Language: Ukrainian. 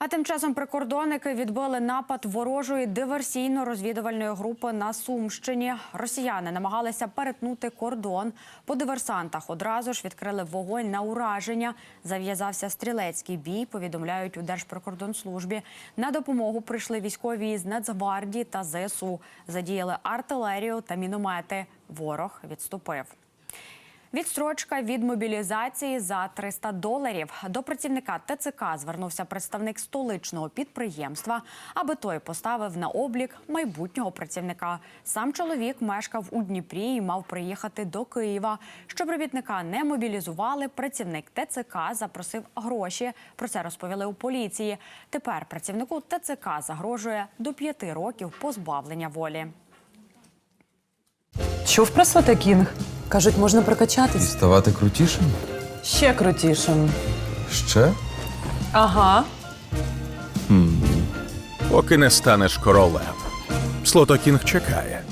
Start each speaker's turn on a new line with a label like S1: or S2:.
S1: А тим часом прикордонники відбили напад ворожої диверсійно-розвідувальної групи на Сумщині. Росіяни намагалися перетнути кордон. По диверсантах одразу ж відкрили вогонь на ураження. Зав'язався стрілецький бій. Повідомляють у Держприкордонслужбі. На допомогу прийшли військові з Нацгвардії та ЗСУ. Задіяли артилерію та міномети. Ворог відступив. Відстрочка від мобілізації за 300 доларів. До працівника ТЦК звернувся представник столичного підприємства, аби той поставив на облік майбутнього працівника. Сам чоловік мешкав у Дніпрі і мав приїхати до Києва. Щоб робітника не мобілізували, працівник ТЦК запросив гроші. Про це розповіли у поліції. Тепер працівнику ТЦК загрожує до п'яти років позбавлення волі.
S2: Чув про Кінг? Кажуть, можна прокачатись.
S3: Ставати крутішим?
S2: Ще крутішим.
S3: Ще?
S2: Ага.
S4: Поки не станеш королем. Слотокінг чекає.